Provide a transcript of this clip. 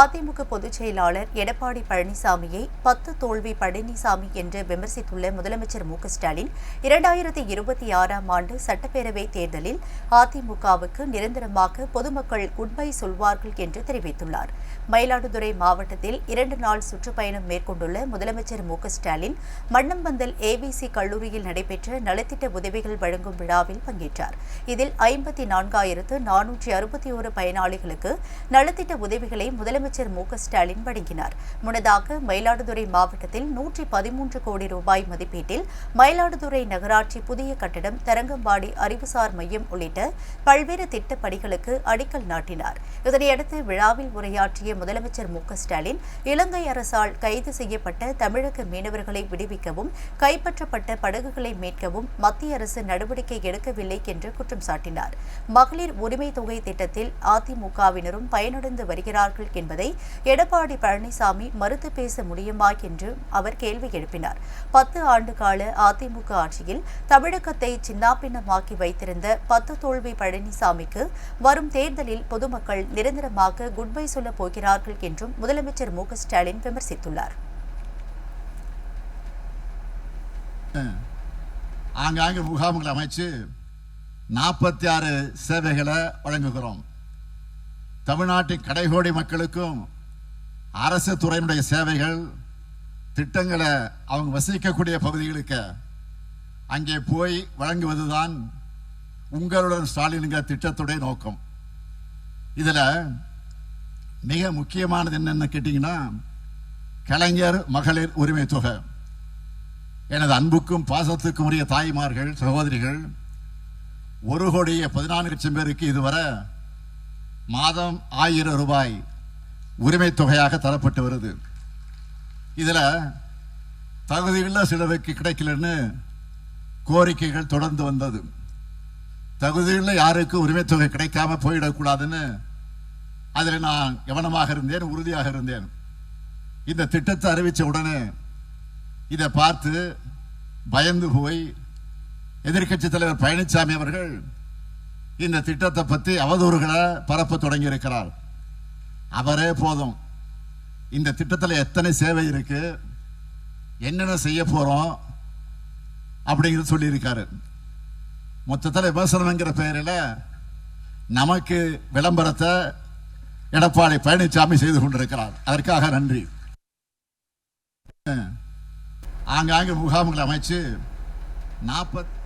அதிமுக பொதுச் செயலாளர் எடப்பாடி பழனிசாமியை பத்து தோல்வி பழனிசாமி என்று விமர்சித்துள்ள முதலமைச்சர் மு க ஸ்டாலின் இரண்டாயிரத்தி இருபத்தி ஆறாம் ஆண்டு சட்டப்பேரவை தேர்தலில் அதிமுகவுக்கு நிரந்தரமாக பொதுமக்கள் குட்பை சொல்வார்கள் என்று தெரிவித்துள்ளார். மயிலாடுதுறை மாவட்டத்தில் இரண்டு நாள் சுற்றுப்பயணம் மேற்கொண்டுள்ள முதலமைச்சர் மு க ஸ்டாலின் மண்ணம்பந்தல் ஏபிசி கல்லூரியில் நடைபெற்ற நலத்திட்ட உதவிகள் வழங்கும் விழாவில் பங்கேற்றார். இதில் ஐம்பத்தி நான்காயிரத்து நானூற்றி அறுபத்தி ஒரு பயனாளிகளுக்கு நலத்திட்ட உதவிகளை முதலமைச்சர் முதலமைச்சர் மு க ஸ்டாலின் வழங்கினார். முன்னதாக மயிலாடுதுறை மாவட்டத்தில் நூற்றி பதிமூன்று கோடி ரூபாய் மதிப்பீட்டில் மயிலாடுதுறை நகராட்சி புதிய கட்டடம் தரங்கம்பாடி அறிவுசார் மையம் உள்ளிட்ட பல்வேறு திட்டப் பணிகளுக்கு அடிக்கல் நாட்டினார். இதனையடுத்து விழாவில் உரையாற்றிய முதலமைச்சர் மு க ஸ்டாலின் இலங்கை அரசால் கைது செய்யப்பட்ட தமிழக மீனவர்களை விடுவிக்கவும் கைப்பற்றப்பட்ட படகுகளை மீட்கவும் மத்திய அரசு நடவடிக்கை எடுக்கவில்லை என்று குற்றம் சாட்டினார். மகளிர் உரிமை தொகை திட்டத்தில் அதிமுகவினரும் பயனடைந்து வருகிறார்கள் என்பது என்பதை எடப்பாடி பழனிசாமி மறுத்து பேச முடியுமா என்று அவர் கேள்வி எழுப்பினார். பத்து ஆண்டு கால அதிமுக ஆட்சியில் தமிழகத்தை சின்னாபின்னமாக்கி வைத்திருந்த பத்து தோல்வி பழனிசாமிக்கு வரும் தேர்தலில் பொதுமக்கள் நிரந்தரமாக குட்பை சொல்லப் போகிறார்கள் என்றும் முதலமைச்சர் மு ஸ்டாலின் விமர்சித்துள்ளார். ஆங்காங்கே முகாம்கள் அமைச்சு நாற்பத்தி ஆறு சேவைகளை வழங்குகிறோம். தமிழ்நாட்டின் கடைகோடி மக்களுக்கும் அரசு துறையினுடைய சேவைகள் திட்டங்களை அவங்க வசிக்கக்கூடிய பகுதிகளுக்கு அங்கே போய் வழங்குவதுதான் உங்களுடன் ஸ்டாலின்கிற திட்டத்துடைய நோக்கம். இதில் மிக முக்கியமானது என்னென்னு கேட்டிங்கன்னா கலைஞர் மகளிர் உரிமை தொகை. எனது அன்புக்கும் பாசத்துக்கும் உரிய தாய்மார்கள் சகோதரிகள் ஒரு கோடியே பதினான்கு லட்சம் பேருக்கு இதுவரை மாதம் ஆயிரம் ரூபாய் உரிமை தொகையாக தரப்பட்டு வருது. இதில் தகுதியுள்ள சிலருக்கு கிடைக்கலன்னு கோரிக்கைகள் தொடர்ந்து வந்தது. தகுதியுள்ள யாருக்கும் உரிமை தொகை கிடைக்காம போயிடக்கூடாதுன்னு அதில் நான் கவனமாக இருந்தேன் உறுதியாக இருந்தேன். இந்த திட்டத்தை அறிவித்த உடனே இதை பார்த்து பயந்து போய் எதிர்க்கட்சி தலைவர் பழனிசாமி அவர்கள் இந்த திட்டத்தை பற்றி அவதூறுகளை பரப்ப தொடங்கி இருக்கிறார் அவரே போதும். இந்த திட்டத்தில் எத்தனை சேவை இருக்கு? என்னென்ன செய்ய போறோம்? அப்படிங்கிறது சொல்லியிருக்காரு. மொத்தத்தில் விமர்சனங்கிற பெயரில் நமக்கு விளம்பரத்தை எடப்பாடி பழனிசாமி செய்து கொண்டிருக்கிறார். அதற்காக நன்றி. ஆங்காங்கே முகாம்களை அமைச்சு நாற்பத்தி